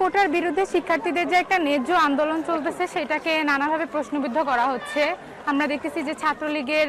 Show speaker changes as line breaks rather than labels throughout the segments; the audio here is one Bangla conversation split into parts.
কোটার বিরুদ্ধে শিক্ষার্থীদের যে একটা ন্যায্য আন্দোলন চলতেছে, সেটাকে নানাভাবে প্রশ্নবিদ্ধ করা হচ্ছে। আমরা দেখতেছি যে ছাত্রলীগের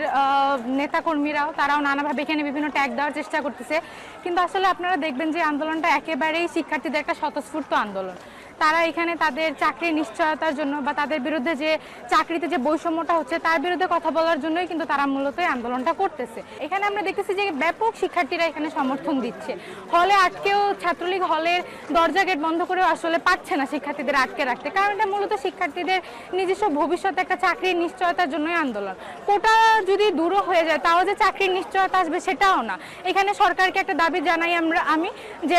নেতাকর্মীরাও, তারাও নানাভাবে এখানে বিভিন্ন ট্যাগ দেওয়ার চেষ্টা করতেছে। কিন্তু আসলে আপনারা দেখবেন যে আন্দোলনটা একেবারেই শিক্ষার্থীদের একটা স্বতঃস্ফূর্ত আন্দোলন। তারা এখানে তাদের চাকরির নিশ্চয়তার জন্য বা তাদের বিরুদ্ধে যে চাকরিতে যে বৈষম্যটা হচ্ছে, তার বিরুদ্ধে কথা বলার জন্যই কিন্তু তারা মূলত আন্দোলনটা করতেছে। এখানে আমরা দেখতেছি যে ব্যাপক শিক্ষার্থীরা এখানে সমর্থন দিচ্ছে। হলে আটকেও, ছাত্রলীগ হলের দরজা গেট বন্ধ করেও আসলে পাচ্ছে না শিক্ষার্থীদের আটকে রাখতে। কারণ এটা মূলত শিক্ষার্থীদের নিজস্ব ভবিষ্যতে একটা চাকরির নিশ্চয়তার জন্যই আন্দোলন। কোটা যদি দূরও হয়ে যায়, তাও যে চাকরির নিশ্চয়তা আসবে সেটাও না। এখানে সরকারকে একটা দাবি জানাই আমরা, আমি যে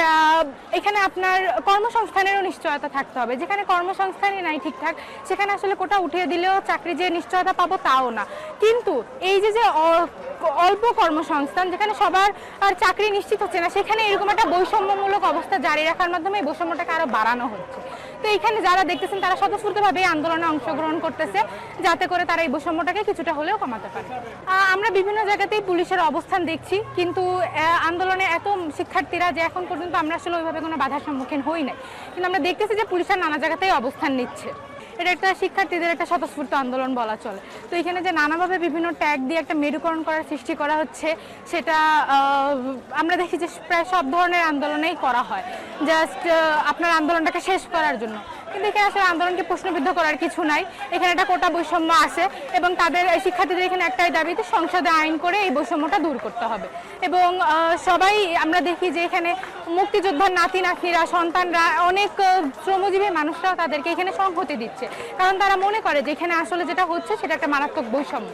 এখানে আপনার কর্মসংস্থানেরও নিশ্চয়তা থাকতে হবে। যেখানে কর্মসংস্থানই নাই ঠিকঠাক, সেখানে আসলে কোটা উঠিয়ে দিলেও চাকরি যে নিশ্চয়তা পাবো তাও না। কিন্তু এই যে যে অল্প কর্মসংস্থান, যেখানে সবার আর চাকরি নিশ্চিত হচ্ছে না, সেখানে এরকম একটা বৈষম্যমূলক অবস্থা জারি রাখার মাধ্যমে বৈষম্যটাকে আরও বাড়ানো হচ্ছে। তো এইখানে যারা দেখতেছেন, তারা স্বতঃস্ফূর্তভাবে আন্দোলনে অংশগ্রহণ করতেছে, যাতে করে তারা এই বৈষম্যটাকে কিছুটা হলেও কমাতে পারে। আমরা বিভিন্ন জায়গাতেই পুলিশের অবস্থান দেখছি, কিন্তু আন্দোলনে এত শিক্ষার্থীরা যে এখন পর্যন্ত আমরা আসলে ওইভাবে কোনো বাধার সম্মুখীন হই নাই। কিন্তু আমরা দেখতেছি যে পুলিশের নানা জায়গাতেই অবস্থান নিচ্ছে। এটা একটা শিক্ষার্থীদের একটা স্বতঃস্ফূর্ত আন্দোলন বলা চলে। তো এখানে যে নানাভাবে বিভিন্ন ট্যাগ দিয়ে একটা মেরুকরণ করার সৃষ্টি করা হচ্ছে, সেটা আমরা দেখি যে প্রায় সব ধরনের আন্দোলনেই করা হয়। জাস্ট আপনার আন্দোলনটাকে শেষ করার জন্য। কিন্তু এখানে আসলে আন্দোলনকে প্রশ্নবিদ্ধ করার কিছু নাই। এখানে একটা কোটা বৈষম্য আছে এবং তাদের শিক্ষার্থীদের এখানে একটাই দাবিতে সংসদে আইন করে এই বৈষম্যটা দূর করতে হবে। এবং সবাই আমরা দেখি যে এখানে মুক্তিযোদ্ধার নাতি, নাতনিরা, সন্তানরা, অনেক শ্রমজীবী মানুষরা তাদেরকে এখানে সংহতি দিচ্ছে। কারণ তারা মনে করে যে এখানে আসলে যেটা হচ্ছে সেটা একটা মারাত্মক বৈষম্য।